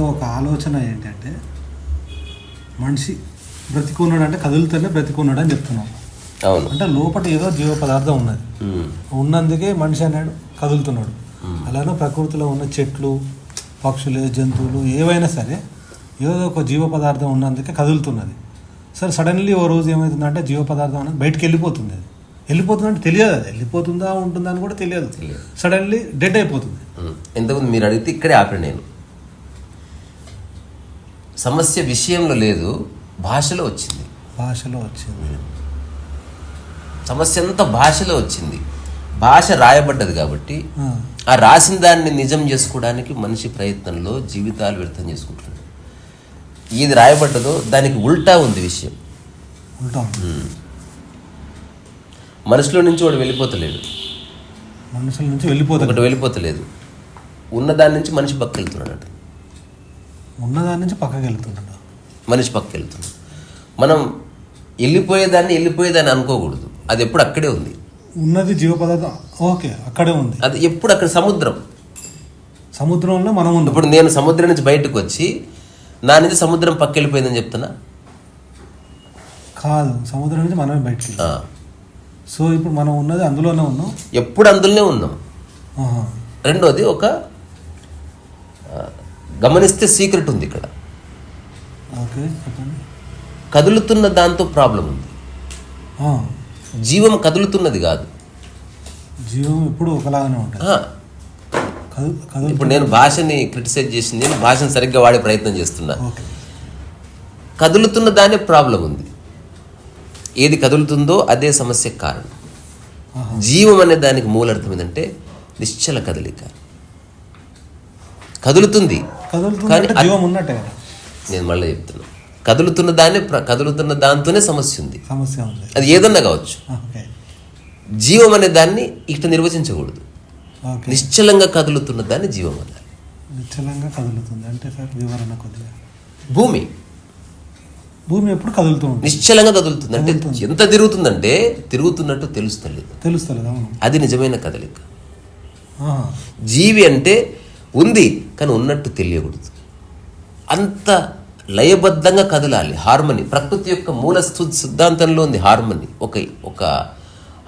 అంటే ఒక ఆలోచన ఏంటంటే మనిషి బ్రతికున్నాడు అంటే కదులుతూనే బ్రతికున్నాడు అని చెప్తున్నాం. అంటే లోపల ఏదో జీవ పదార్థం ఉన్నది. ఉన్నందుకే మనిషి అన్నాడు కదులుతున్నాడు. అలానే ప్రకృతిలో ఉన్న చెట్లు పక్షులు జంతువులు ఏవైనా సరే ఏదో ఒక జీవ పదార్థం ఉన్నందుకే కదులుతున్నది. సరే సడన్లీ ఓ రోజు ఏమవుతుందంటే జీవ పదార్థం అనేది బయటికి వెళ్ళిపోతుంది. అది వెళ్ళిపోతుందంటే తెలియదు అది. వెళ్ళిపోతుందా ఉంటుందా అని కూడా తెలియదు. సడన్లీ డెడ్ అయిపోతుంది. ఉమ్. ఇంతకుముందు మీరు అడిగితే ఇక్కడే ఆపాను నేను. సమస్య విషయంలో లేదు భాషలో వచ్చింది. భాషలో వచ్చింది. సమస్య అంతా భాషలో వచ్చింది. భాష రాయబడ్డది కాబట్టి ఆ, రాసిన దాన్ని నిజం చేసుకోవడానికి మనిషి ప్రయత్నంలో జీవితాలు వ్యర్థం చేసుకుంటున్నాడు ఏది రాయబడ్డదో దానికి ఉల్టా ఉంది విషయం. మనసులో నుంచి వాడు వెళ్ళిపోతలేడు మనుషుల నుంచి వెళ్ళిపోతుంది ఒకటి వెళ్ళిపోతలేదు. ఉన్నదాని నుంచి మనిషి పక్క వెళ్తున్నాడు ఉన్నదాని నుంచి పక్కకి వెళ్తున్నాడు మనిషి పక్క వెళ్తున్నాడు మనం వెళ్ళిపోయేదాన్ని వెళ్ళిపోయేదాన్ని అనుకోకూడదు. అది ఎప్పుడు అక్కడే ఉంది. ఉన్నది జీవ పదార్థం ఓకే అక్కడే ఉంది. అది ఎప్పుడు అక్కడ సముద్రం. సముద్రంలో మనం ఉన్నాం. ఇప్పుడు నేను సముద్రం నుంచి బయటకు వచ్చి నా నుంచి సముద్రం పక్క వెళ్ళిపోయిందని చెప్తున్నా? కాదు సముద్రం నుంచి మనమే బయటికి ఆ. సో ఇప్పుడు మనం ఉన్నది అందులోనే ఉన్నాం. ఎప్పుడు అందులోనే ఉన్నాం. రెండోది ఒక గమనిస్తే సీక్రెట్ ఉంది ఇక్కడ. కదులుతున్న దాంతో ప్రాబ్లం ఉంది. జీవం కదులుతున్నది కాదు. జీవం ఎప్పుడు ఒకలాగానే ఉంటుంది. ఇప్పుడు నేను భాషని క్రిటిసైజ్ చేసింది నేను భాషను సరిగ్గా వాడే ప్రయత్నం చేస్తున్నా. కదులుతున్న దానే ప్రాబ్లం ఉంది. ఏది కదులుతుందో అదే సమస్యకు కారణం. జీవం అనే దానికి మూలార్థం ఏంటంటే నిశ్చల కదలిక. కదులుతుంది. కదులుతుంది జీవం ఉన్నట్టే కదా. నేను మళ్ళీ చెప్తున్నా. కదులుతున్న దాన్ని కదులుతున్న దాంతోనే సమస్య ఉంది. సమస్య ఉంది. అది ఏదన్నా కావచ్చు. జీవం అనే దాన్ని ఇట్లా నిర్వచించకూడదు. నిశ్చలంగా కదులుతున్న దాన్ని జీవం అన్నారు నిశ్చలంగా కదులుతుంది. అంటే సార్ వివరణ కొద్దిగా. భూమి. భూమి ఎప్పుడు కదులుతూ ఉంటుంది నిశ్చలంగా కదులుతుంది. అంటే కదులుతుంది. ఎంత తిరుగుతుందంటే తిరుగుతున్నట్టు తెలుస్తలేదు. తెలుస్తలేదు అవును. అది నిజమైన కదలిక. జీవి అంటే ఉంది కానీ ఉన్నట్టు తెలియకూడదు. అంత లయబద్ధంగా కదలాలి. హార్మనీ ప్రకృతి యొక్క మూల సిద్ధాంతంలో ఉంది హార్మనీ ఒక ఒక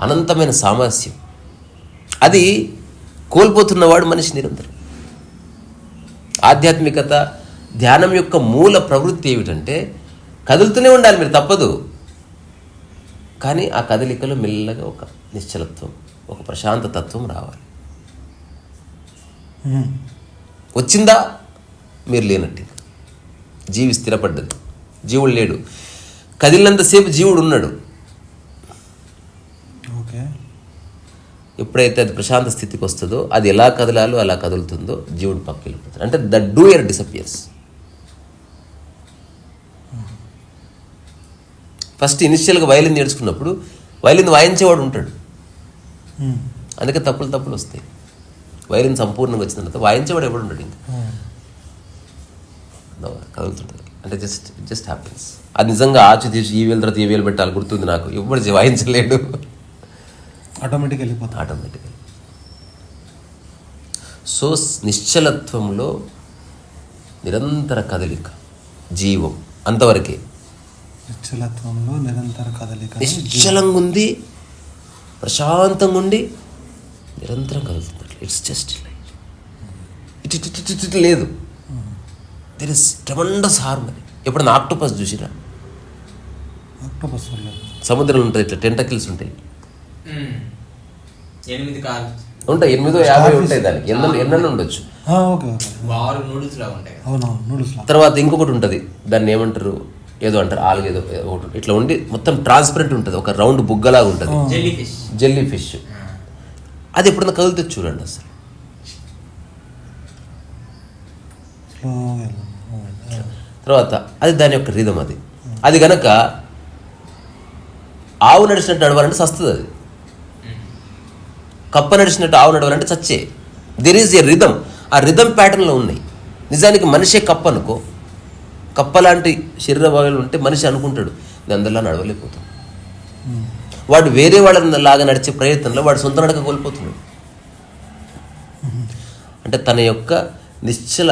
అనంతమైన సామరస్యం. అది కోల్పోతున్నవాడు మనిషి నిరంతరం. ఆధ్యాత్మికత ధ్యానం యొక్క మూల ప్రవృత్తి ఏమిటంటే కదులుతూనే ఉండాలి మీరు తప్పదు. కానీ ఆ కదలికలో మెల్లగా ఒక నిశ్చలత్వం ఒక ప్రశాంత తత్వం రావాలి. వచ్చిందా? మీరు లేనట్టు. జీవి స్థిరపడ్డది. జీవుడు లేడు. కదిలినంతసేపు జీవుడు ఉన్నాడు. ఓకే. ఎప్పుడైతే అది ప్రశాంత స్థితికి వస్తుందో అది ఎలా కదలాలో అలా కదులుతుందో జీవుడు పక్కకి వెళ్ళిపోతాడు. అంటే ద డూయర్ డిసపియర్స్. ఫస్ట్ ఇనిషియల్గా వైలిన్ నేర్చుకున్నప్పుడు వైలిన్ వాయించేవాడు ఉంటాడు. అందుకే తప్పులు తప్పులు వస్తాయి. వైలిన్ సంపూర్ణంగా వచ్చిన తర్వాత వాయించేవాడు ఎవడు ఉంటాడు ఇంకా. No, కదులుతుంటుంది. అంటే జస్ట్ జస్ట్ హ్యాపీనెస్ అది నిజంగా ఆచి తీసి ఈ వేలు తర్వాత ఈ వేలు పెట్టాలి గుర్తుంది నాకు. ఎప్పుడు వాయించలేడు. ఆటోమేటిక్ వెళ్ళిపోతాం ఆటోమేటిక్గా సో నిశ్చలత్వంలో నిరంతర కదలిక జీవం అంతవరకే. నిశ్చలత్వంలో నిరంతర కదలిక నిశ్చలంగా ఉంది ప్రశాంతంగా ఉండి నిరంతరం కదులుతుంది. ఇట్స్ జస్ట్ లైక్ ఇటు ఇటు ఇటు ఇటు లేదు. దెర్ ఇస్ ట్రమండస్ హార్మనీ ఎప్పుడన్నా ఆక్టోపస్ చూసిరా? ఆక్టోపస్ వల్ల సముద్రంలో ఉంటుంది ఇట్లా టెంటకిల్స్ ఉంటాయి. ఎనిమిది కాలు. ఉంటాయి ఎనిమిదో యాభై ఉంటాయి దానికి. ఎన్న ఎన్న ఉండొచ్చు. ఆ, ఓకే ఓకే. బారు నూడిల్స్ లాగా ఉంటాయి కదా. అవునవును నూడిల్స్ లా తర్వాత ఇంకొకటి ఉంటుంది. దాన్ని ఏమంటారు? ఏదో అంటారు ఆలుగ ఏదో ఏదో ఒకటి. ఇట్లా ఉండి మొత్తం ట్రాన్స్పరెంట్ ఉంటుంది. ఒక రౌండ్ బుగ్గలాగా ఉంటుంది. జెల్లీ ఫిష్ జెల్లీ ఫిష్ అది ఎప్పుడన్నా కదులుతుంది చూడండి అసలు. తర్వాత అది దాని యొక్క రిధం అది. అది గనక ఆవు నడిచినట్టు నడవాలంటే సస్తుంది అది. కప్ప నడిచినట్టు ఆవు నడవాలంటే చచ్చే. దెర్ ఈజ్ ఏ రిధం ఆ రిధం ప్యాటర్న్లో ఉన్నాయి. నిజానికి మనిషే కప్ప అనుకో. కప్ప లాంటి శరీర భాగాలు ఉంటే మనిషి అనుకుంటాడు నేను అందరిలా నడవలేకపోతాను. Hmm. వాడు వేరే వాళ్ళని లాగా నడిచే ప్రయత్నంలో వాడు సొంత నడక కోల్పోతున్నాడు. అంటే తన యొక్క నిశ్చల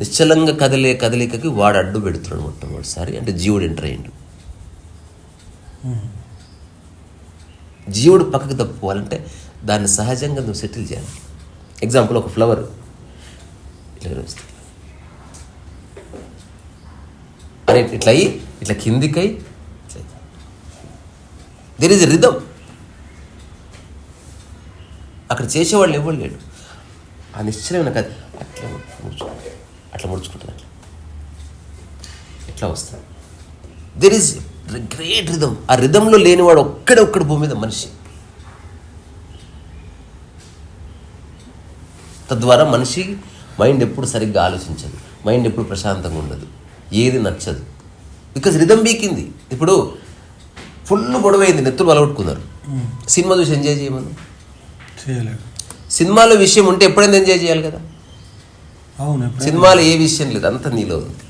నిశ్చలంగా కదిలే కదలికకి వాడు అడ్డు పెడుతున్నాడు మొట్టమొదటిసారి. అంటే జీవుడు ఎంటర్ అయ్యిండు. జీవుడు పక్కకు తప్పుకోవాలంటే దాన్ని సహజంగా నువ్వు సెటిల్ చేయాలి. ఎగ్జాంపుల్ ఒక ఫ్లవర్ అరే ఇట్లా అయ్యి ఇట్లా కిందికై దెర్ ఇస్ రిధమ్ అక్కడ చేసేవాళ్ళు ఎవరు లేడు ఆ నిశ్చలమైన కథ అట్లా ముడుచుకుంటాను అట్లా ముడుచుకుంటుంది అట్లా. ఎట్లా వస్తుంది? దెర్ ఈజ్ గ్రేట్ రిధమ్ ఆ రిధంలో లేనివాడు ఒక్కడే ఒక్కడు భూమి మీద మనిషి. తద్వారా మనిషి మైండ్ ఎప్పుడు సరిగ్గా ఆలోచించదు. మైండ్ ఎప్పుడు ప్రశాంతంగా ఉండదు. ఏది నచ్చదు. బికాజ్ రిధం బీకింది ఇప్పుడు ఫుల్ గొడవైంది నెత్తులు వలగొట్టుకున్నారు సినిమా చూసి ఎంజాయ్ చేయమను. సినిమాలో విషయం ఉంటే ఎప్పుడైనా ఎంజాయ్ చేయాలి కదా. అవును సినిమాలో ఏ విషయం లేదు అంత నీలో ఉంది.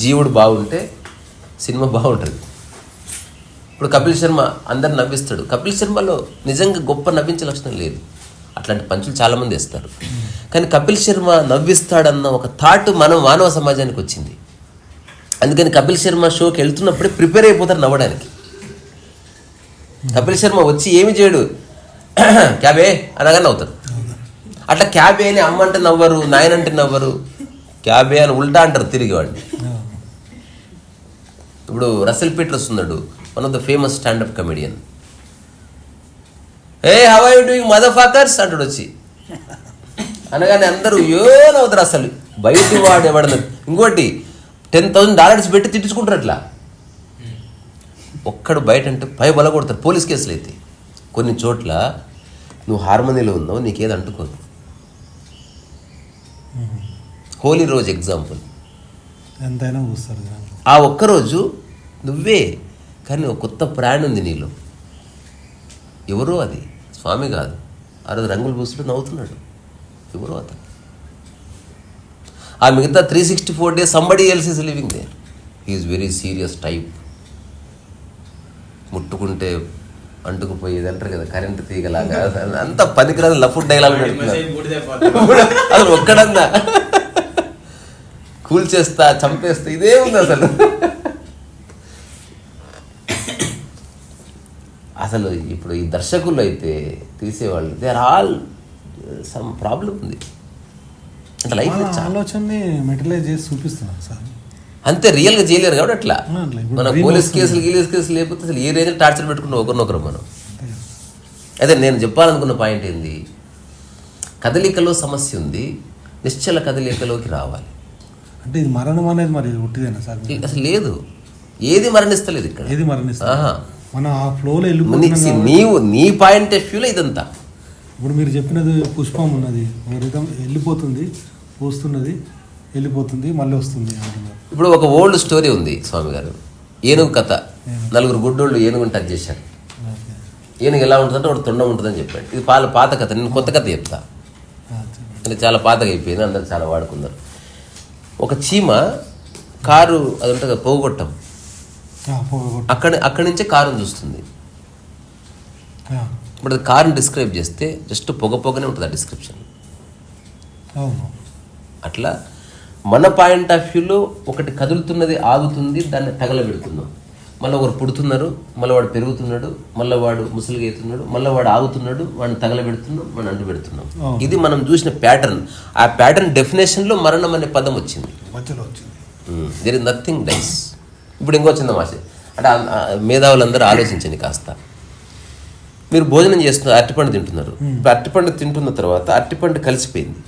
జీవుడు బాగుంటే సినిమా బాగుంటుంది. ఇప్పుడు కపిల్ శర్మ అందరు నవ్విస్తాడు. కపిల్ శర్మలో నిజంగా గొప్ప నవ్వించే లక్షణం లేదు. అట్లాంటి పంచులు చాలామంది వేస్తారు. కానీ కపిల్ శర్మ నవ్విస్తాడన్న ఒక థాట్ మనం మానవ సమాజానికి వచ్చింది. అందుకని కపిల్ శర్మ షోకి వెళ్తున్నప్పుడే ప్రిపేర్ అయిపోతారు నవ్వడానికి. కపిల్ శర్మ వచ్చి ఏమి చేయడు? క్యాబే అనగానే నవ్వుతారు అట్లా క్యాబే అని అమ్మ అంటే నవ్వరు నాయన అంటే నవ్వరు. క్యాబే అని ఉల్టా అంటారు తిరిగి వాడిని ఇప్పుడు రసెల్ పీటర్స్ ఉన్నాడు one of the famous standup comedian a how I doing mother fuckers అంటాడు వచ్చి. అనగానే అందరూ ఏ నవ్వుతారు అసలు. బయట వాడు ఎవడన్నా ఇంకోటి టెన్ థౌసండ్ డాలర్స్ పెట్టి తిట్టించుకుంటారు అట్లా. ఒక్కడు బయట అంటే పై బల కొడతారు. పోలీస్ కేసులు అయితే. కొన్ని చోట్ల నువ్వు హార్మోనియలో ఉన్నావు నీకేది అంటుకోదు. హోలీ రోజు ఎగ్జాంపుల్. ఎంతైనా చూస్తారు. ఆ ఒక్కరోజు నువ్వే కానీ ఒక కొత్త ప్రాణి ఉంది నీలో. ఎవరో అది. స్వామి కాదు. ఆ రోజు రంగులు పూసుడు నవ్వుతున్నాడు. ఎవరో అతను. ఆ మిగతా three sixty four days somebody else is living they he is very serious type ముట్టుకుంటే అంటుకుపోయేది అంటారు కదా కరెంట్ తీగలాగా. అంత పనికిరాదు లఫుడ్ డైలాగ్. అసలు ఒక్కడన్నా. కూల్ చేస్తా చంపేస్తా ఇదే ఉంది అసలు. అసలు ఇప్పుడు ఈ దర్శకులు అయితే తీసేవాళ్ళు they are all some problem ఉంది. అంటే లైఫ్ మన ఆలోచనని మెటీరియలైజ్ చేసి చూపిస్తున్నాం సార్. అంతే రియల్గా చేయలేరు కాబట్టి అట్లా. మన పోలీస్. కేసులు గీలేస్ కేసులు లేకపోతే అసలు ఏ రేంజ్ టార్చర్ పెట్టుకుంటాం ఒకరినొకరు మనం? అంతే. అదే నేను చెప్పాలనుకున్న పాయింట్ ఏంది? కదలికలో సమస్య ఉంది నిశ్చల కదలికలోకి రావాలి. అంటే ఇది మరణం అనేది మరి ఉట్టిదేనా సార్? అసలు లేదు. ఏది మరణిస్తలేదు ఇక్కడ. ఏది మరణిస్తుంది ఆహా. మనం ఆ ఫ్లోలో కాబట్టి- నీవు నీ పాయింట్ ఆఫ్ వ్యూలో ఇదంతా. ఇప్పుడు మీరు చెప్పినది పుష్పం ఉన్నది. ఒక రిధం వెళ్ళిపోతుంది పోస్తున్నది వెళ్ళిపోతుంది మళ్ళీ వస్తుంది అంటున్నారు. ఇప్పుడు ఒక ఓల్డ్ స్టోరీ ఉంది స్వామి గారు. ఏనుగు కథ. నలుగురు గుడ్డోళ్ళు ఏనుగుని టచ్ చేశారు. ఏనుగు ఎలా ఉంటుందంటే ఒకటి తొండ ఉంటుందని చెప్పాడు. ఇది పాల పాత కథ. నేను కొత్త కథ చెప్తా. అంటే చాలా పాతగా అయిపోయింది. అందరు చాలా వాడుకున్నారు. ఒక చీమ కారు అది ఉంటుంది కదా పోగొట్టం. అక్కడ అక్కడి నుంచే కారుని చూస్తుంది. ఇప్పుడు అది కారుని డిస్క్రైబ్ చేస్తే జస్ట్ పొగ పొగనే ఉంటుంది ఆ డిస్క్రిప్షన్ అట్లా మన పాయింట్ ఆఫ్ వ్యూలో ఒకటి కదులుతున్నది ఆగుతుంది దాన్ని తగలబెడుతున్నాం. మళ్ళీ ఒకరు పుడుతున్నారు మళ్ళీ వాడు పెరుగుతున్నాడు మళ్ళీ వాడు ముసలిగా అవుతున్నాడు మళ్ళీ వాడు ఆగుతున్నాడు వాడిని తగలబెడుతున్నాం మనం అంటు పెడుతున్నాం. ఇది మనం చూసిన ప్యాటర్న్ ఆ ప్యాటర్న్ డెఫినేషన్లో మరణం అనే పదం వచ్చింది. దేర్ ఇస్ నథింగ్ డైస్ ఇప్పుడు ఇంకో చిన్న మాస అంటే మేధావులందరూ ఆలోచించండి కాస్త. మీరు భోజనం చేస్తున్నారు అరటిపండు తింటున్నారు. అరటిపండు తింటున్న తర్వాత అరటిపండు కలిసిపోయింది.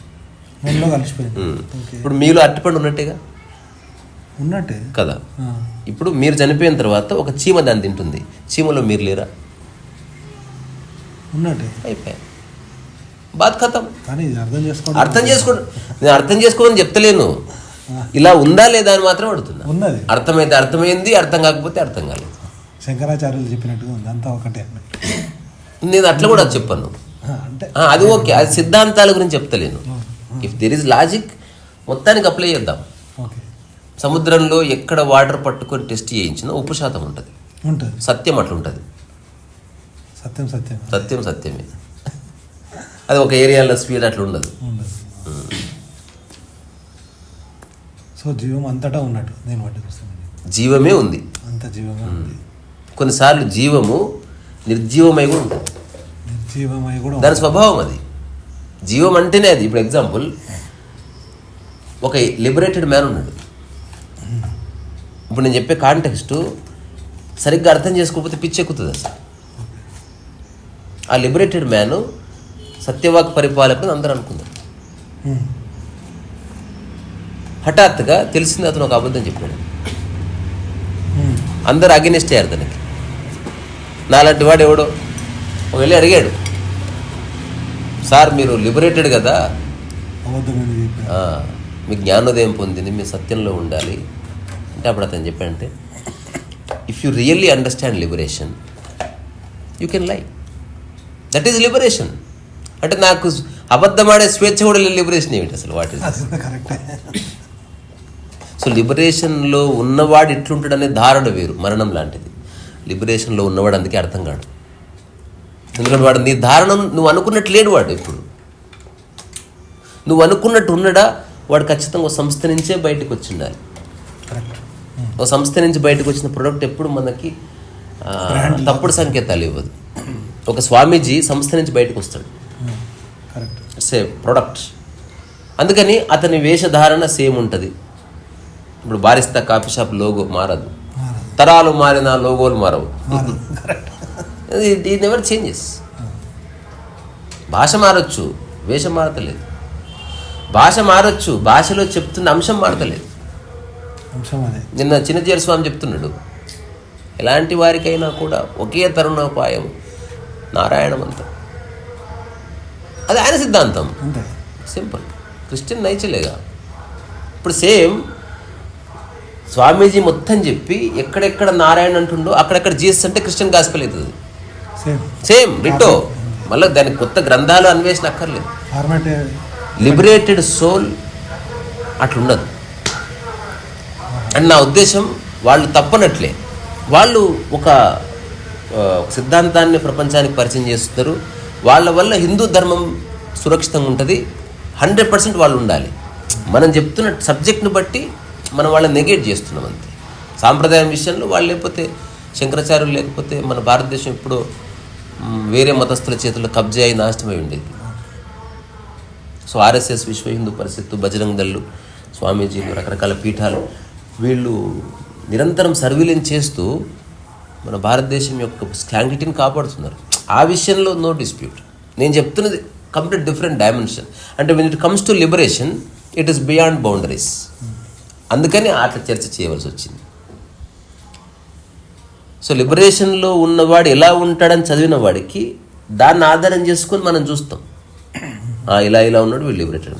ఇప్పుడు మీలో అరటిపండు ఉన్నట్టేగా? ఉన్నట్టే. కదా. ఇప్పుడు మీరు చనిపోయిన తర్వాత ఒక చీమ దాన్ని తింటుంది. చీమలో మీరు లేరా? ఉన్నట్టే. బాధ ఖతం అర్థం చేసుకోవడం అర్థం చేసుకోండి నేను అర్థం చేసుకోమని చెప్తలేను. ఇలా ఉందా లేదా అని మాత్రం అడుగుతున్నా. ఉన్నది. అర్థమైతే అర్థమైంది అర్థం కాకపోతే అర్థం కాలేదు. శంకరాచార్యులు చెప్పినట్టుగా ఉంది అంతా ఒకటే నేను అట్లా కూడా చెప్పాను. అది ఓకే. అది సిద్ధాంతాల గురించి చెప్తలేను. ఇఫ్ దెర్ ఇస్ లాజిక్ మొత్తానికి అప్లై చేద్దాం. సముద్రంలో ఎక్కడ వాటర్ పట్టుకొని టెస్ట్ చేయించినా ఉప్పు శాతం ఉంటుంది. సత్యం అట్లా ఉంటుంది. సత్యం సత్యం సత్యం సత్యమే. అది ఒక ఏరియాలో స్పీడ్ అట్లా ఉండదు. సో జీవం అంతటా ఉన్నట్టు నేను జీవమే ఉంది. అంత జీవమే ఉంది. కొన్నిసార్లు జీవము నిర్జీవమై కూడా ఉంటుంది నిర్జీవమై కూడా దాని స్వభావం అది. జీవం అంటేనే అది. ఇప్పుడు ఎగ్జాంపుల్ ఒక లిబరేటెడ్ మ్యాన్ ఉన్నాడు. ఇప్పుడు నేను చెప్పే కాంటెక్స్ట్ సరిగ్గా అర్థం చేసుకోకపోతే పిచ్చెక్కుతుంది అసలు. ఆ లిబరేటెడ్ మ్యాన్ సత్యవాక్ పరిపాలకుడు అందరూ అనుకున్నారు. ఉమ్. హఠాత్తుగా తెలిసింది అతను ఒక అబద్ధం చెప్పాడు. అందరు అగెనిస్ట్ అయ్యారు తనకి. నాలాంటి వాడు ఎవడో? ఒక వెళ్ళి అడిగాడు సార్ మీరు లిబరేటెడ్ కదా? మీ జ్ఞానోదయం పొందింది మీ సత్యంలో ఉండాలి. అంటే అప్పుడు అతను చెప్పాడంటే if you really understand liberation you can lie that is liberation అంటే నాకు అబద్ధమాడే స్వేచ్ఛ కూడా లిబరేషన్ ఏమిటి అసలు? వాటి సో లిబరేషన్లో ఉన్నవాడు ఎట్లుంటాడనే ధారణ వేరు మరణం లాంటిది. లిబరేషన్లో ఉన్నవాడు అందుకే అర్థం కాడు. ఎందుకంటే వాడు నీ ధారణ నువ్వు అనుకున్నట్టు లేడు వాడు ఇప్పుడు. నువ్వు అనుకున్నట్టు ఉన్నడా? వాడు ఖచ్చితంగా ఒక సంస్థ నుంచే బయటకు వచ్చి ఉండాలి ఒక సంస్థ నుంచి బయటకు వచ్చిన ప్రోడక్ట్ ఎప్పుడు మనకి తప్పుడు సంకేతాలు ఇవ్వదు. ఒక స్వామీజీ సంస్థ నుంచి బయటకు వస్తాడు. ఇట్స్ ఏ ప్రొడక్ట్ అందుకని అతని వేషధారణ సేమ్ ఉంటుంది. ఇప్పుడు బారిస్తా కాఫీ షాప్ లోగో మారదు. తరాలు మారిన లోగోలు మారవు. ఇది నెవర్ చేంజెస్. భాష మారచ్చు వేషం మారతలేదు. భాష మారచ్చు భాషలో చెప్తున్న అంశం మారతలేదు. నిన్న చిన్నజీర స్వామి చెప్తున్నాడు ఎలాంటి వారికైనా కూడా ఒకే తరుణోపాయం నారాయణ మంత్రం అది ఆయన సిద్ధాంతం. సింపుల్. క్రిస్టియన్ నైచలేగా. ఇప్పుడు సేమ్ స్వామీజీ మొత్తం చెప్పి ఎక్కడెక్కడ నారాయణ అంటుండో అక్కడెక్కడ జీసస్ అంటే క్రిస్టియన్ గాస్పెల్ అవుతుంది. సేమ్ డిట్టో మళ్ళీ దానికి కొత్త గ్రంథాలు అన్వేషణ అక్కర్లేదు. Liberated soul అట్లుండదు. అండ్ నా ఉద్దేశం వాళ్ళు తప్పనట్లే. వాళ్ళు ఒక సిద్ధాంతాన్ని ప్రపంచానికి పరిచయం చేస్తున్నారు వాళ్ళ వల్ల హిందూ ధర్మం సురక్షితంగా ఉంటుంది. హండ్రెడ్ పర్సెంట్ వాళ్ళు ఉండాలి. మనం చెప్తున్న సబ్జెక్ట్ని బట్టి మనం వాళ్ళని నెగేట్ చేస్తున్నాం అంతే. సాంప్రదాయం విషయంలో వాళ్ళు లేకపోతే శంకరాచార్యులు లేకపోతే మన భారతదేశం ఇప్పుడు వేరే మతస్థుల చేతుల్లో కబ్జా అయి నాశనమై ఉండేది. సో ఆర్ఎస్ఎస్ విశ్వ హిందూ పరిషత్తు బజరంగ్ దళ్ళు స్వామీజీలు రకరకాల పీఠాలు వీళ్ళు నిరంతరం సర్వీలెన్స్ చేస్తూ మన భారతదేశం యొక్క స్కాంగిటీని కాపాడుతున్నారు. ఆ విషయంలో నో డిస్ప్యూట్. నేను చెప్తున్నది కంప్లీట్ డిఫరెంట్ డైమెన్షన్. అంటే when it comes to liberation it is beyond boundaries అందుకని అట్లా చర్చ చేయవలసి వచ్చింది. సో లిబరేషన్లో ఉన్నవాడు ఎలా ఉంటాడని చదివిన వాడికి దాన్ని ఆధారం చేసుకొని మనం చూస్తాం. ఇలా ఇలా ఉన్నాడు వీళ్ళు లిబరేటెడ్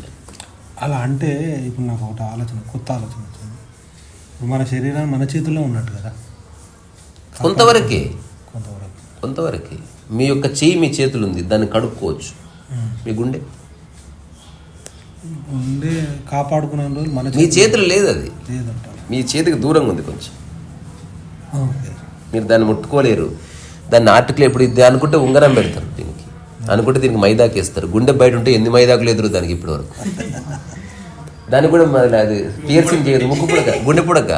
అలా అంటే ఇప్పుడు నాకు ఒకటి ఆలోచన కొత్త ఆలోచన వచ్చింది. ఇప్పుడు మన శరీరం మన చేతుల్లో ఉన్నట్టు కదా. కొంతవరకే. కొంతవరకు. కొంతవరకే. మీ యొక్క చెయ్యి మీ చేతులు ఉంది దాన్ని కడుక్కోవచ్చు. మీ గుండె? ఉండే కాపాడుకునే రోజులు మన మీ చేతులు లేదు అది. లేదంటారు. మీ చేతికి దూరంగా ఉంది కొంచెం. మీరు దాన్ని ముట్టుకోలేరు. దాన్ని ఆర్టికల్ ఎప్పుడు ఇది అనుకుంటే ఉంగరం పెడతారు దీనికి. అనుకుంటే దీనికి మైదాకి వేస్తారు. గుండె బయట ఉంటే ఎన్ని మైదాకులు ఎదురు దానికి ఇప్పటి వరకు? దానికి కూడా మరి అది పియర్సింగ్ చేయదు. ముక్కు పుడక గుండె పుడక.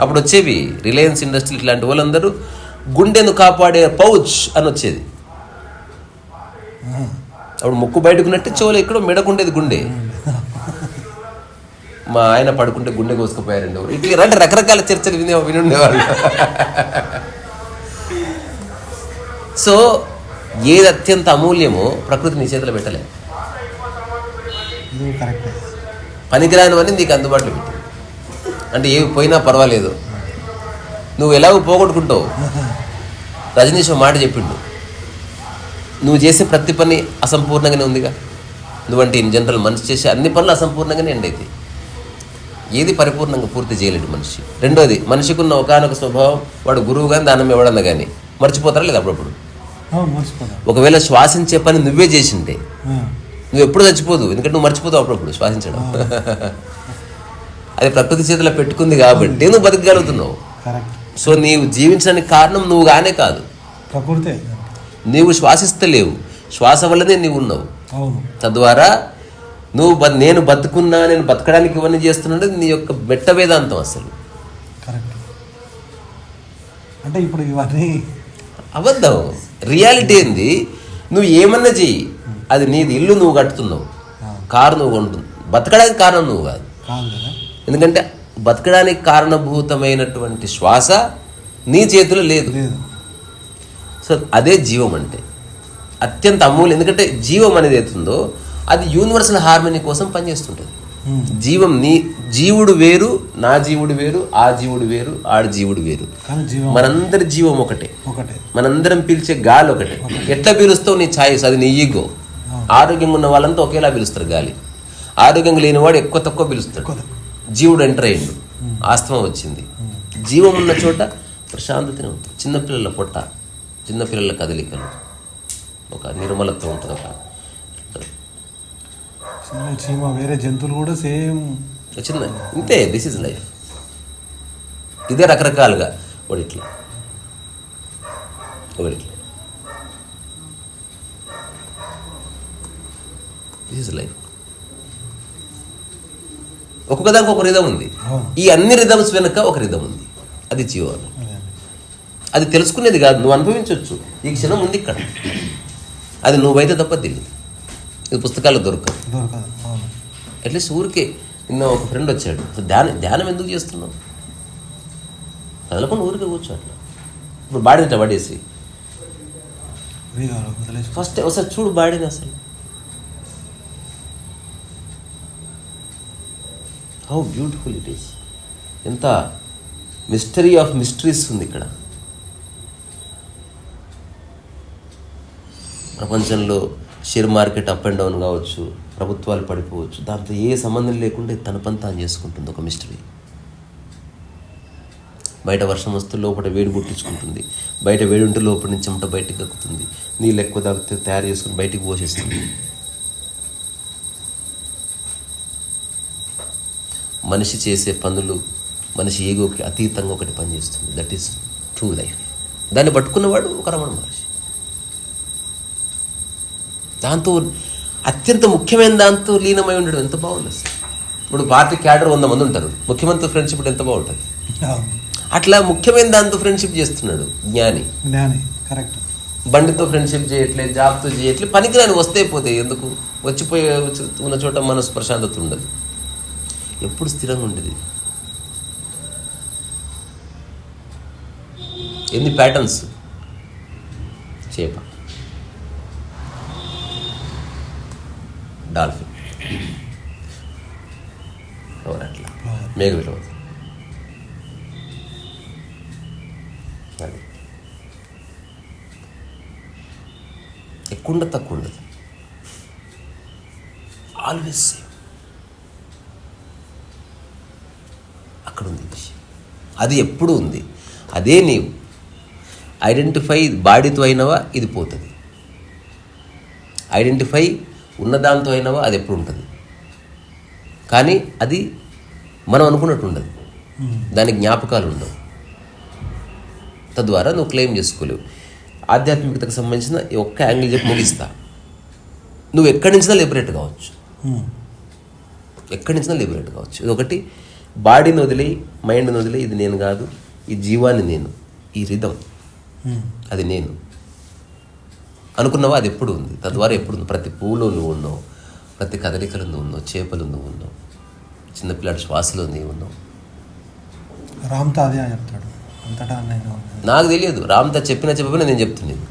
అప్పుడు వచ్చేవి రిలయన్స్ ఇండస్ట్రీ ఇట్లాంటి వాళ్ళందరూ గుండెను కాపాడే పౌచ్ అని వచ్చేది. అప్పుడు ముక్కు బయటకున్నట్టే చెవులు ఎక్కడో మెడకుండేది గుండె. మా ఆయన పడుకుంటే గుండె కోసుకుపోయారండి ఎవరు. ఇట్లా అంటే రకరకాల చర్చలు వినే వినుండేవాళ్ళు. సో ఏది అత్యంత అమూల్యమో ప్రకృతి నీ చేతిలో పెట్టలే. ఇది కరెక్టే. పనికిరానివన్నీ నీకు అందుబాటులో పెట్టు. అంటే ఏవి పోయినా పర్వాలేదు. నువ్వు ఎలాగో పోగొట్టుకుంటావు. రజనీష్ మాట చెప్పిండు. నువ్వు చేసే ప్రతి పని అసంపూర్ణంగానే ఉందిగా. నువ్వంటే ఇన్ జనరల్ మనిషి చేసే అన్ని పనులు అసంపూర్ణంగానే ఎండ్ అవుతాయి ఏది పరిపూర్ణంగా పూర్తి చేయలేడు మనిషి. రెండోది మనిషికి ఉన్న ఒకనొక స్వభావం వాడు గురువు కానీ దానం ఇవ్వడన్నా కానీ మర్చిపోతారా లేదు అప్పుడప్పుడు? ఒకవేళ శ్వాసించే పని నువ్వే చేసిండే ఆ, నువ్వు ఎప్పుడు చచ్చిపోదు ఎందుకంటే నువ్వు మర్చిపోతావు అప్పుడప్పుడు శ్వాసించడం. అది ప్రకృతి చేతిలో పెట్టుకుంది కాబట్టి నువ్వు బతకగలుగుతున్నావు. సో నీవు జీవించడానికి కారణం నువ్వు గానే కాదు. ప్రకృతే. నీవు శ్వాసిస్తలేవు. శ్వాస వల్లనే నీవు ఉన్నావు. తద్వారా నువ్వు బ- నేను బతుకున్నా నేను బతకడానికి ఇవన్నీ చేస్తున్నాడు నీ యొక్క మెట్ట వేదాంతం అసలు. కరెక్ట్. అంటే ఇప్పుడు ఇవన్నీ అబద్ధం రియాలిటీ ఏంది? నువ్వు ఏమన్నా చెయ్యి. అది నీది ఇల్లు నువ్వు కట్టుతున్నావు. కారు నువ్వు కొంటున్నావు బతకడానికి కారణం నువ్వు కాదు. ఎందుకంటే బతకడానికి కారణభూతమైనటువంటి శ్వాస నీ చేతిలో లేదు. లేదు. సో అదే జీవం అంటే. అత్యంత అమూల్యం. ఎందుకంటే జీవం అనేది అవుతుందో అది యూనివర్సల్ హార్మనీ కోసం పనిచేస్తుంటుంది. జీవం నీ జీవుడు వేరు నా జీవుడు వేరు ఆ జీవుడు వేరు ఆడి జీవుడు వేరు. మనందరి జీవం ఒకటే. ఒకటే. మనందరం పీల్చే గాలి ఒకటే. ఎట్లా పీలుస్తావు నీ ఛాయిస్? అది నీ ఈగో ఆరోగ్యంగా ఉన్న వాళ్ళంతా ఒకేలా పీలుస్తారు గాలి. ఆరోగ్యంగా లేనివాడు ఎక్కువ తక్కువ పీలుస్తాడు. జీవుడు ఎంటర్ అయ్యిండు. ఆస్తమం వచ్చింది. జీవం ఉన్న చోట ప్రశాంతతనే చిన్నపిల్లల పొట్ట చిన్నపిల్లల కదలికలు. ఒక నిర్మలత్వం ఉంటుంది ఒక చిన్న చీమ వేరే జంతువులు కూడా సేమ్. చిన్న ఇంతే దిస్ ఇస్ లైఫ్ ఇదే రకరకాలుగా. ఒకటి ఇట్లా ఒకటి ఇట్లా దిస్ ఇస్ లైఫ్ ఒక్కొక్క దానికి ఒక రిధం ఉంది. ఈ అన్ని రిధమ్స్ వెనుక ఒక రిధం ఉంది. అది జీవనం అదే అది తెలుసుకునేది కాదు. నువ్వు అనుభవించవచ్చు ఈ క్షణం ఉంది ఇక్కడ. అది నువ్వైతే తప్ప తెలియదు. ఇది పుస్తకాలు దొరకదు అట్లీస్ట్ ఊరికే నిన్న ఒక ఫ్రెండ్ వచ్చాడు. ధ్యానం ధ్యానం ఎందుకు చేస్తున్నావు? కదలకుండా ఊరికే కూర్చో అట్లా. ఇప్పుడు బాడీని ఇట్లా పడేసి. ఫస్ట్ ఒకసారి చూడు బాడీని అసలు. హౌ బ్యూటిఫుల్ ఇట్ ఈస్ ఎంత మిస్టరీ ఆఫ్ మిస్టరీస్ ఉంది ఇక్కడ. ప్రపంచంలో share market up and down కావచ్చు ప్రభుత్వాలు పడిపోవచ్చు దాంతో ఏ సంబంధం లేకుండా తన పని తాను చేసుకుంటుంది ఒక మిస్టరీ. బయట వర్షం వస్తే లోపల వేడి పుట్టించుకుంటుంది బయట వేడి ఉంటే లోపల నుంచి చెమట బయటకు ఎక్కుతుంది నీళ్ళు ఎక్కువ తాగితే తయారు చేసుకుని బయటికి పోసేస్తుంది. మనిషి చేసే పనులు మనిషి ఏగోకి అతీతంగా ఒకటి పనిచేస్తుంది. దట్ ఈస్ ట్రూ లైఫ్ దాన్ని పట్టుకున్నవాడు ఒక రమణ మహర్షి. దాంతో అత్యంత ముఖ్యమైన దాంతో లీనమై ఉండడం ఎంత బాగుంది అసలు. ఇప్పుడు పార్టీ క్యాడర్ వంద మంది ఉంటారు. ముఖ్యమంత్రి ఫ్రెండ్షిప్ ఎంత బాగుంటుంది? అట్లా ముఖ్యమైన దాంతో ఫ్రెండ్షిప్ చేస్తున్నాడు జ్ఞాని. జ్ఞాని కరెక్ట్ బండితో ఫ్రెండ్షిప్ చేయట్లేదు జాబ్తో చేయట్లేదు పనికిరాని వస్తే పోతాయి ఎందుకు? వచ్చిపోయే వచ్చి- ఉన్న చోట మనసు ప్రశాంతత ఉండదు. ఎప్పుడు స్థిరంగా ఉండేది? ఎన్ని ప్యాటర్న్స్ చేప. డాల్ఫిన్. ఎవరు అట్లా? మేఘ విలువదు అది. ఎక్కువ ఉండదు తక్కువ ఉండదు. ఆల్వేస్ సేమ్ అక్కడ ఉంది విషయం. అది ఎప్పుడు ఉంది? అదే నీవు. ఐడెంటిఫై బాడీతో అయినవా? ఇది పోతుంది. ఐడెంటిఫై ఉన్నదాంతో అయినవా? అది ఎప్పుడు ఉంటుంది. కానీ అది మనం అనుకున్నట్టు ఉండదు దానికి జ్ఞాపకాలు ఉండవు. తద్వారా నువ్వు క్లెయిమ్ చేసుకోలేవు. ఆధ్యాత్మికతకు సంబంధించిన ఈ ఒక్క యాంగిల్ చెప్పి ముగిస్తా. నువ్వు ఎక్కడి నుంచినా లిబరేట్ కావచ్చు. ఎక్కడి నుంచినా లిబరేట్ కావచ్చు. ఇది ఒకటి బాడీని వదిలి మైండ్ని వదిలి ఇది నేను కాదు. ఈ జీవాన్ని నేను. ఈ రిధం. అది నేను. అనుకున్నావా? అది ఎప్పుడు ఉంది? తద్వారా ఎప్పుడు ఉంది? ప్రతి పూలో నువ్వు ఉన్నావు ప్రతి కదలికలో నువ్వు ఉన్నావు చేపలు నువ్వు ఉన్నావు చిన్నపిల్లాడి శ్వాసలో నీవు ఉన్నావు. రామ్తో అదే చెప్తాడు. అంతటా నేను నాకు తెలియదు. రామ్తా చెప్పినా చెప్పినా నేను చెప్తున్నాను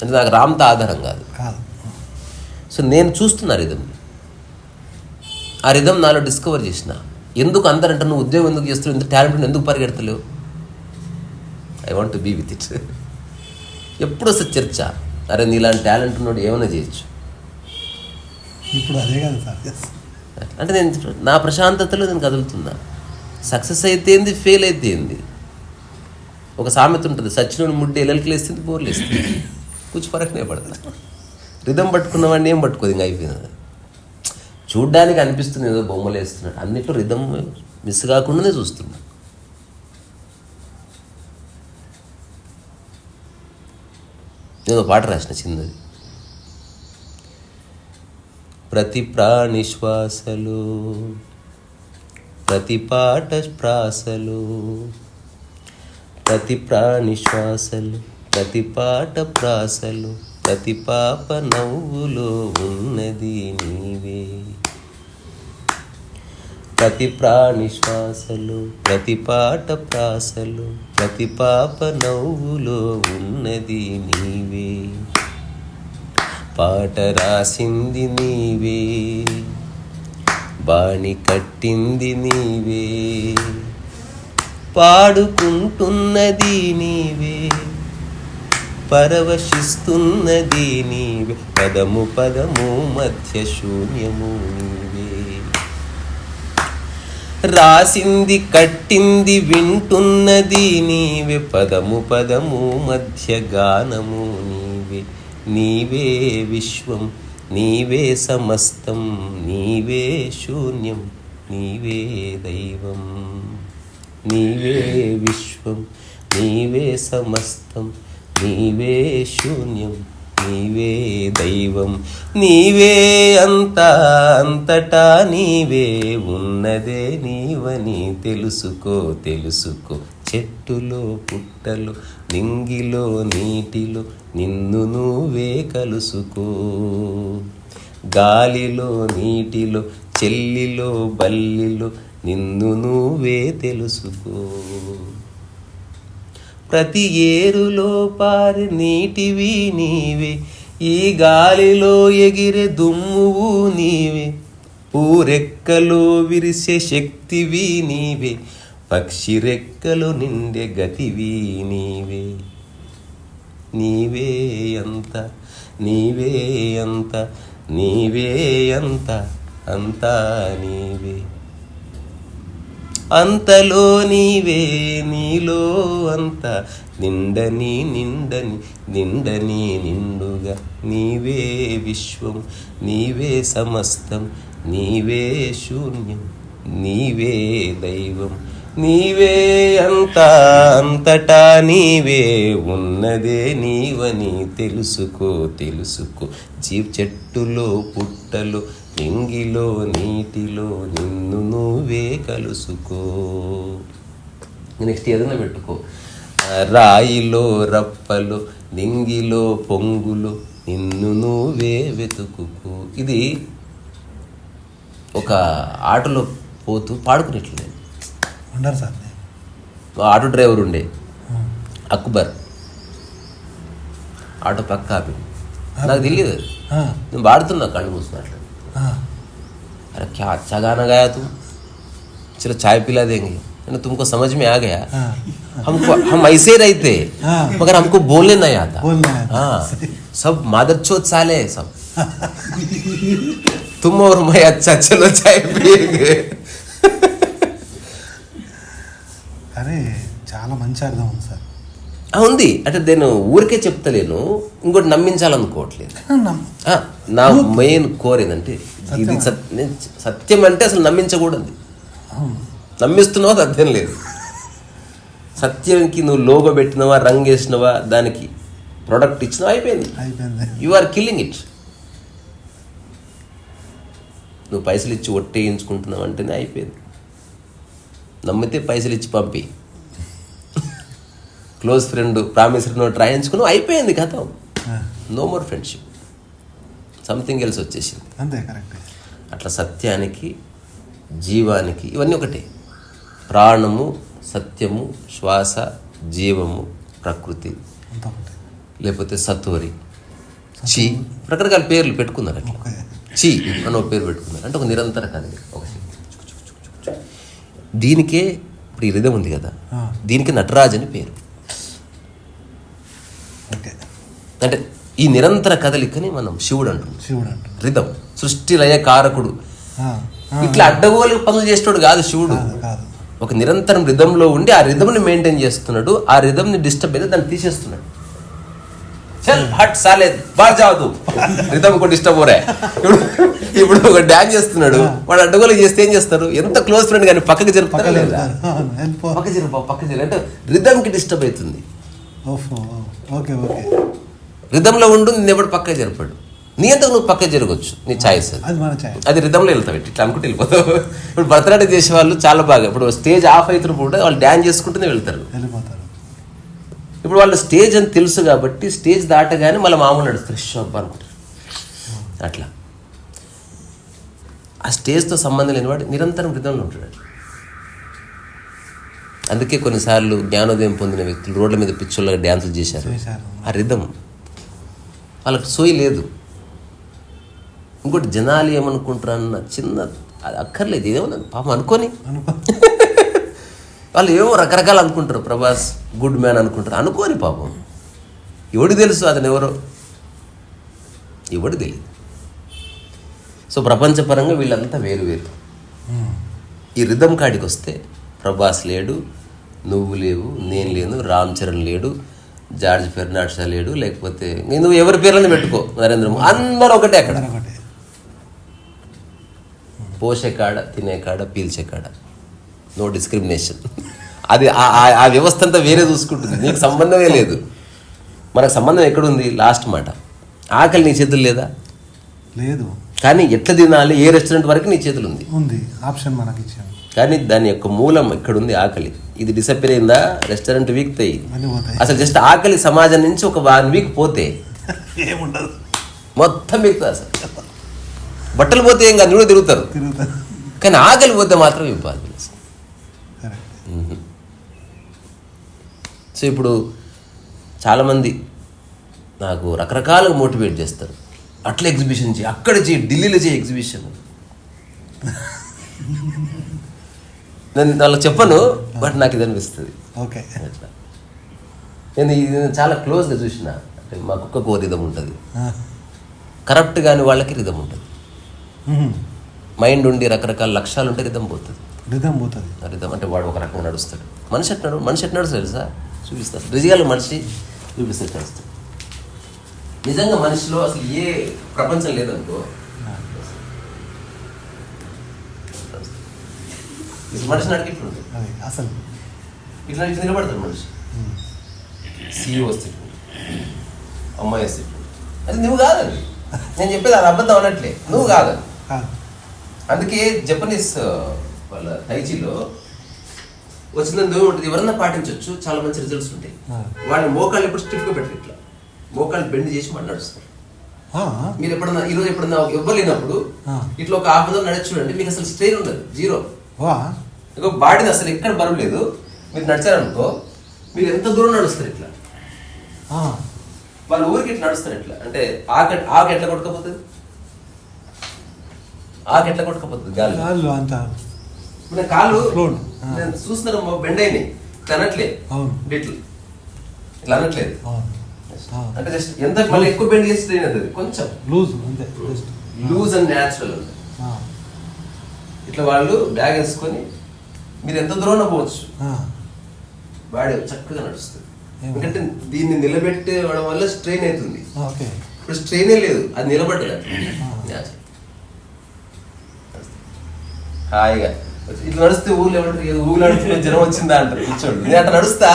అంటే నాకు రామ్తా ఆధారం కాదు. సో నేను చూస్తున్నా రిధం ఆ రిధం నాలో డిస్కవర్ చేసిన. ఎందుకు అందరంటే నువ్వు ఉద్యోగం ఎందుకు చేస్తున్నావు? ఇంత టాలెంట్ ఎందుకు పరిగెడతలేవు? I want to be with it ఎప్పుడు వస్తుంది చర్చ? అరే నీలాంటి టాలెంట్ ఉన్నాడు ఏమైనా చేయొచ్చు? ఇప్పుడు అదే కదా సార్ అంటే నేను నా ప్రశాంతతలో నేను కదులుతున్నా. సక్సెస్ అయితే ఏంది ఫెయిల్ అయితే ఏంది? ఒక సామెత ఉంటుంది సచ్చినోని ముడ్డి ఎల్లలకి లేస్తుంది బోర్లు వేస్తుంది కూర్చు పరకనే పడతా. రిధం పట్టుకున్నవాడిని ఏం పట్టుకోదు ఇంకా అయిపోయింది చూడ్డానికి అనిపిస్తుంది ఏదో బొమ్మలు వేస్తున్నాడు. అన్నిట్లో రిధం మిస్ కాకుండానే చూస్తున్నా. నేను పాట రాసిన చిన్నది. ప్రతి ప్రాణి శ్వాసలు ప్రతి పాట ప్రాసలు ప్రతి ప్రాణి శ్వాసలు ప్రతి పాట ప్రాసలు ప్రతి పాప నవ్వులో ఉన్నది నీవే. ప్రతి ప్రాణి శ్వాసలు ప్రతి పాట ప్రాసలు ప్రతి పాప నవ్వులో ఉన్నది నీవే. పాట రాసింది నీవే బాణి కట్టింది నీవే. పాడుకుంటున్నది నీవే పరవశిస్తున్నది నీవే. పదము పదము మధ్య శూన్యము నీవే. రాసింది కట్టింది వింటున్నది నీవే. పదము పదము మధ్య గానము నీవే. నీవే విశ్వం నీవే సమస్తం నీవే శూన్యం నీవే దైవం. నీవే విశ్వం నీవే సమస్తం నీవే శూన్యం నీవే దైవం నీవే అంతా అంతటా నీవే ఉన్నదే నీవని తెలుసుకో తెలుసుకో. చెట్టులో పుట్టలు నింగిలో నీటిలో నిన్ను నువ్వే కలుసుకో. గాలిలో నీటిలో చెల్లిలో బల్లిలో నిన్ను నువ్వే తెలుసుకో. ప్రతి ఏరులో పారి నీటివి నీవే. ఈ గాలిలో ఎగిరే దుమ్మువు నీవే. పూరెక్కలో విరిసే శక్తివి నీవే. పక్షి రెక్కలు నిండే గతివి నీవే. నీవే అంత నీవే అంత నీవే అంత అంతా నీవే. అంతలో నీవే నీలో అంత. నిండని నిండని నిండని నిండుగా నీవే విశ్వం నీవే సమస్తం నీవే శూన్యం నీవే దైవం. నీవే అంత అంతటా నీవే ఉన్నదే నీవని తెలుసుకో తెలుసుకో. జీవ్ చెట్టులో పుట్టలో నింగిలో నీటిలో నిన్ను నువ్వే కలుసుకో. నెక్స్ట్ ఏదైనా పెట్టుకో. రాయిలో రప్పలు నింగిలో పొంగులు నిన్ను నువ్వే వెతుకుకో. ఇది ఒక ఆటోలో పోతూ పాడుకునేట్లు నేను ఉండరు సార్. ఆటో డ్రైవర్ ఉండే. అక్బర్. ఆటో పక్క ఆపి. నాకు తెలియదు నేను పాడుతున్నా కళ్ళు మూసినట్లు ఆ, अरे क्या अच्छा गाना गाया तुम चलो चाय पिला देंगे मैंने तुमको समझ में आ गया हाँ। हमको हम ऐसे ही रहते हाँ। मगर हमको बोलने नहीं आता बोलने नहीं आता। हाँ सब मादर चोत साले हैं सब तुम और मैं अच्छा चलो चाय पिएंगे కానీ చాలా మంచి అర్థం ఉంది సార్ ఆ, ఉంది. అంటే నేను ఊరికే చెప్తలేను. ఇంకోటి నమ్మించాలనుకోవట్లేదు. నా మెయిన్ కోర్ ఏంటంటే ఇది సత్యం అంటే అసలు నమ్మించకూడదు. నమ్మిస్తున్నావా సత్యం లేదు? సత్యంకి నువ్వు లోగో పెట్టినవా రంగు వేసినవా దానికి ప్రోడక్ట్ ఇచ్చినావా అయిపోయింది. అయిపోయింది. యు ఆర్ కిల్లింగ్ ఇట్ నువ్వు పైసలు ఇచ్చి ఒట్టేయించుకుంటున్నావు అంటేనే అయిపోయింది. నమ్మితే పైసలు ఇచ్చి పంపి. క్లోజ్ ఫ్రెండ్ ప్రామిసరీ నోట్ రాయించుకున్నావు అయిపోయింది కథం. No more friendship something else వచ్చేసింది. అంతే కరెక్ట్ అట్లా సత్యానికి జీవానికి ఇవన్నీ ఒకటే. ప్రాణము సత్యము శ్వాస జీవము ప్రకృతి. లేకపోతే సత్వరి. చి. రకరకాల పేర్లు పెట్టుకున్నారు అట్లా. చి అని ఒక పేరు పెట్టుకున్నారు. అంటే ఒక నిరంతర కథ ఒక దీనికే ఇప్పుడు ఈ రిధం ఉంది కదా. దీనికి నటరాజ్ అని పేరు ఓకే అంటే ఈ నిరంతర కదలికని మనం శివుడు అంటున్నాం శివుడు అంటు. రిధం సృష్టి లయ కారకుడు ఇట్లా అడ్డగోలు పనులు చేసేవాడు కాదు శివుడు. ఒక నిరంతరం రిధంలో ఉండి ఆ రిధంని మెయింటైన్ చేస్తున్నాడు. ఆ రిధంని డిస్టర్బ్ అయితే దాన్ని తీసేస్తున్నాడు. చల్ హట్ సాలే బార్ జావదు. రిధం కూడా డిస్టర్బ్ ఓరే ఇప్పుడు ఇప్పుడు ఒక డ్యాన్స్ చేస్తున్నాడు. వాడు అడ్డగోలు చేస్తే ఏం చేస్తారు? ఎంత క్లోజ్ ఫ్రెండ్ కానీ పక్కకి జరుపుతారా లేదా? పక్క జరుపు పక్క జరుపు. అంటే రిధంకి డిస్టర్బ్ అవుతుంది. Okay okay. రిధంలో ఉండు నిన్నెవడు పక్క జరపడు. నీ అంతకు నువ్వు పక్క జరగవచ్చు నీ ఛాయిస్ అది. అది రిధంలో వెళ్తావు ఇట్లా అనుకుంటూ వెళ్ళిపోతావు ఇప్పుడు భరతనాట్యం చేసే వాళ్ళు చాలా బాగా ఇప్పుడు స్టేజ్ ఆఫ్ అవుతున్నప్పుడు వాళ్ళు డ్యాన్స్ చేసుకుంటూనే వెళ్తారు. వెళ్ళిపోతారు. ఇప్పుడు వాళ్ళు స్టేజ్ అని తెలుసు కాబట్టి స్టేజ్ దాటగానే మళ్ళీ మామూలు నడుస్తారు షాప్ అనుకుంటారు. అట్లా. ఆ స్టేజ్తో సంబంధం లేనివాడు నిరంతరం రిధంలో ఉంటాడు. అందుకే కొన్నిసార్లు జ్ఞానోదయం పొందిన వ్యక్తులు రోడ్ల మీద పిచ్చోళ్ళగా డ్యాన్సులు చేశారు. చేశారు. ఆ రిధం. వాళ్ళకి సోయి లేదు. ఇంకోటి జనాలు ఏమనుకుంటారన్న చిన్న అది అక్కర్లేదు. ఏమన్నా పాపం అనుకొని. అనుకో. వాళ్ళు ఏమో రకరకాలు అనుకుంటారు. ప్రభాస్ గుడ్ మ్యాన్ అనుకుంటారు. అనుకోని పాపం. ఎవడు తెలుసు అతను ఎవరో? ఎవడు తెలియదు సో ప్రపంచపరంగా వీళ్ళంతా వేరు వేరు. ఈ రిధం కాడికి వస్తే ప్రభాస్ లేడు నువ్వు లేవు నేను లేను రామ్ చరణ్ లేడు జార్జ్ ఫెర్నాండ్ లేడు లేకపోతే నువ్వు ఎవరి పేర్లను పెట్టుకో నరేంద్ర మోదీ అందరూ ఒకటే అక్కడ. పోసే కాడ తినే కాడ పీల్చే కాడ. నో డిస్క్రిమినేషన్ అది ఆ- వ్యవస్థ అంతా వేరే చూసుకుంటుంది. నీకు సంబంధమే లేదు. మనకు సంబంధం ఎక్కడుంది? లాస్ట్ మాట. ఆకలి నీ చేతులు లేదా? లేదు. కానీ ఎట్లా తినాలి? ఏ రెస్టారెంట్ వరకు నీ చేతులు ఉంది. ఉంది ఆప్షన్ మనకి ఇచ్చాము కానీ దాని యొక్క మూలం ఎక్కడుంది ఆకలి. ఇది డిసప్పిర్ అయిందా? రెస్టారెంట్ వీక్ అసలు జస్ట్ ఆకలి సమాజం నుంచి ఒక వన్ వీక్ పోతే ఏముండదు. మొత్తం మిగతా అసలు. బట్టలు పోతే ఏం కాదు నువ్వు తిరుగుతారు. కానీ ఆకలి పోతే మాత్రం ఇబ్బంది కరెక్ట్. సో ఇప్పుడు చాలామంది నాకు రకరకాలుగా మోటివేట్ చేస్తారు. అట్లా ఎగ్జిబిషన్ చేయి అక్కడ చేయి ఢిల్లీలో చేయి ఎగ్జిబిషన్ నేను వాళ్ళకి చెప్పను బట్ నాకు ఇది అనిపిస్తుంది. ఓకే. అట్లా. నేను ఇది చాలా క్లోజ్గా చూసిన. అంటే మా కుక్కకు ఓ రిధం ఉంటుంది. కరప్ట్ కాని వాళ్ళకి రిధం ఉంటుంది. మైండ్ ఉండి రకరకాల లక్ష్యాలు ఉంటే రిధం పోతుంది. రిధం పోతుంది. రిధం అంటే వాడు ఒక రకంగా నడుస్తాడు. మనిషి ఎట్లా మనిషి ఎట్లా నడుస్తాడు తెలుసా? చూపిస్తాడు రిజియాల మనిషి చూపిస్తాడు నడుస్తాడు. నిజంగా మనిషిలో అసలు ఏ ప్రపంచం లేదనుకో ఇది మనిషి నడికి ఇట్లా ఉంటుంది అసలు. ఇట్లా ఇట్లా నిలబడతాడు మనిషి. సీఈఓ వస్తే అమ్మాయి వస్తే అది నువ్వు కాదండి నేను చెప్పేది అది అబద్ధం అన్నట్లే. నువ్వు కాదని. కాదు అందుకే జపనీస్ వాళ్ళ టైచీలో వచ్చిన నువ్వు ఉంటుంది. ఎవరన్నా పాటించవచ్చు చాలా మంచి రిజల్ట్స్ ఉంటాయి. ఆ. వాళ్ళని మోకాళ్ళు ఎప్పుడు స్టిఫ్గా పెట్టరు ఇట్లా. మోకాళ్ళు బెండ్ చేసి మళ్ళీ నడుస్తారు మీరు ఎప్పుడన్నా ఈరోజు ఎప్పుడన్నా ఇవ్వలేనప్పుడు. ఇట్లా ఒక అన్ నడిచి చూడండి మీకు అసలు స్ట్రెయిన్ ఉండదు. జీరో వా. ఇంకో బాడీని అసలు ఎక్కడ బరువు లేదు. మీరు నడిచారనుకో మీరు ఎంత దూరం నడుస్తారు ఇట్లా? వాళ్ళ ఊరికి ఇట్లా నడుస్తారు ఇట్లా. అంటే ఆకు ఆకు ఎట్లా కొట్టుకపోతుంది? ఆకు ఎట్లా కొట్టుకపోతుంది? గాలి. వాళ్ళు అంత. మన కాళ్ళు. నేను చూస్తున్నాను బెండ్ అయినాయి. ఇట్లా అనట్లే. ఇట్లా. ఇట్లా అనట్లేదు. అంటే జస్ట్ ఎంత మళ్ళీ ఎక్కువ బెండ్ చేసి ట్రైన్ అవుతుంది? కొంచెం. లూజ్ అంతే లూజ్ అండ్ న్యాచురల్ ఉంది ఇట్లా వాళ్ళు బ్యాగ్ వేసుకొని మీరు ఎంత దూరం పోవచ్చు? బాడీ చక్కగా నడుస్తుంది. ఎందుకంటే దీన్ని నిలబెట్టడం వల్ల స్ట్రెయిన్ అవుతుంది. ఇప్పుడు స్ట్రెయినే లేదు అది నిలబడ్డా. హాయిగా. ఇట్లా నడిస్తే ఊర్లో ఏమంటారు? ఊరు నడిస్తే జ్వరం వచ్చిందా అంటారు. కూర్చోండి. నేను అట్లా నడుస్తా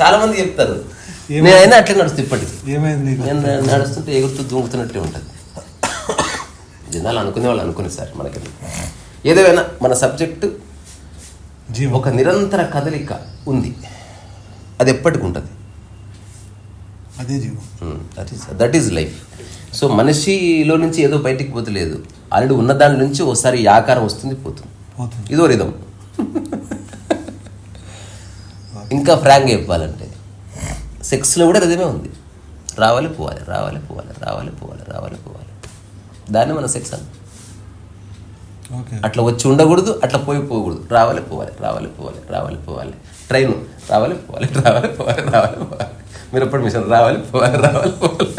చాలా మంది చెప్తారు. నేనైనా అట్లే నడుస్తా ఇప్పటికి. ఏమైంది నేను నడుస్తుంటే ఎగురుతూ దూకుతున్నట్టే ఉంటుంది. జనాలు అనుకునే వాళ్ళు అనుకునే సార్ మనకి. ఏదేమైనా మన సబ్జెక్టు ఒక నిరంతర కదలిక ఉంది. అది ఎప్పటికి ఉంటుంది? అదే జీవం. That is that is life so మనిషిలో నుంచి ఏదో బయటికి పోతలేదు. ఆల్రెడీ ఉన్న దాని నుంచి ఒకసారి ఆకారం వస్తుంది పోతుంది. పోతుంది. ఇదో రిధం. ఇంకా ఫ్రాంక్గా చెప్పాలంటే సెక్స్లో కూడా రిధమే ఉంది. రావాలి పోవాలి రావాలి పోవాలి రావాలి పోవాలి రావాలి పోవాలి. దాన్ని మన సెక్స్ ఓకే అట్లా వచ్చి ఉండకూడదు అట్లా పోయి పోకూడదు. రావాలి పోవాలి రావాలి పోవాలి రావాలి పోవాలి. ట్రైన్ రావాలి పోవాలి రావాలి పోవాలి రావాలి పోవాలి. మీరు ఎప్పుడు మిషన్ రావాలి పోవాలి రావాలి పోవాలి.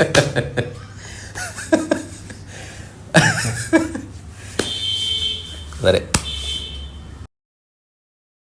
సరే.